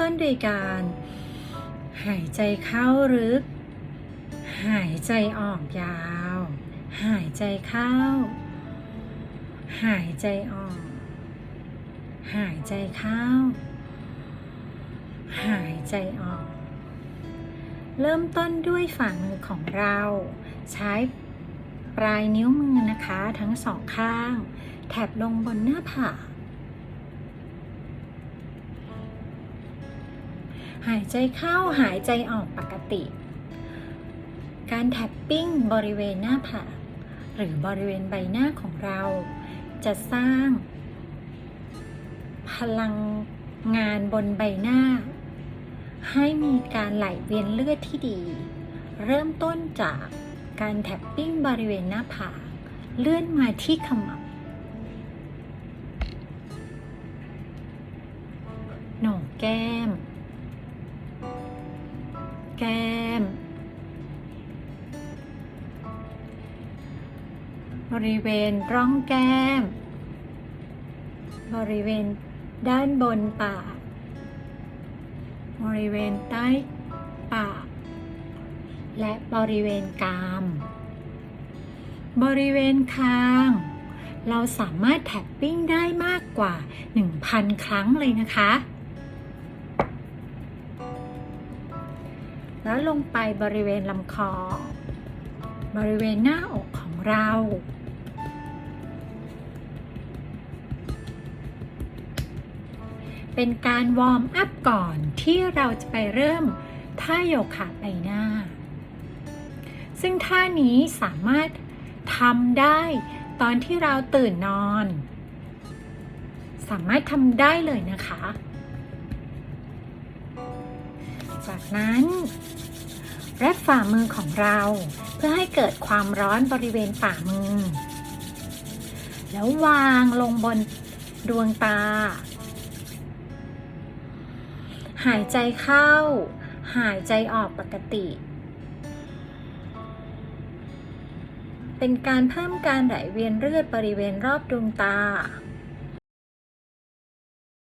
ต้นโดยการ หายใจเข้าลึก หายใจออกยาว หายใจเข้า หายใจออก หายใจเข้า หายใจออก เริ่มต้นด้วยฝ่ามือของเรา ใช้ปลายนิ้วมือนะคะทั้งสองข้าง แถบลงบนหน้าผาก หายใจเข้าหายใจออกปกติ การแท็ปปิ้งบริเวณหน้าผากหรือบริเวณใบหน้าของเรา จะสร้าง พลังงานบนใบหน้า ให้มีการไหลเวียนเลือดที่ดี เริ่มต้นจากการแท็ปปิ้งบริเวณหน้าผากเลื่อนมาที่ขมับโหนกแก้ม บริเวณร่องแก้ม บริเวณด้านบนปาก บริเวณใต้ปาก และบริเวณกราม บริเวณคาง เราสามารถแท็ปปิ้งได้มากกว่า 1,000 ครั้งเลยนะคะ แล้วลงไปบริเวณลำคอบริเวณหน้าอกของเรา เป็นการวอร์มอัพก่อนที่เราจะไปเริ่มท่าโยคะใบหน้า ซึ่งท่านี้สามารถทำได้ตอนที่เราตื่นนอน สามารถทำได้เลยนะคะ จากนั้นแรบฝ่ามือของเราเพื่อให้เกิดความร้อนบริเวณฝ่ามือ แล้ววางลงบนดวงตา หายใจเข้า หายใจออกปกติ เป็นการเพิ่มการไหลเวียนเลือดบริเวณรอบดวงตา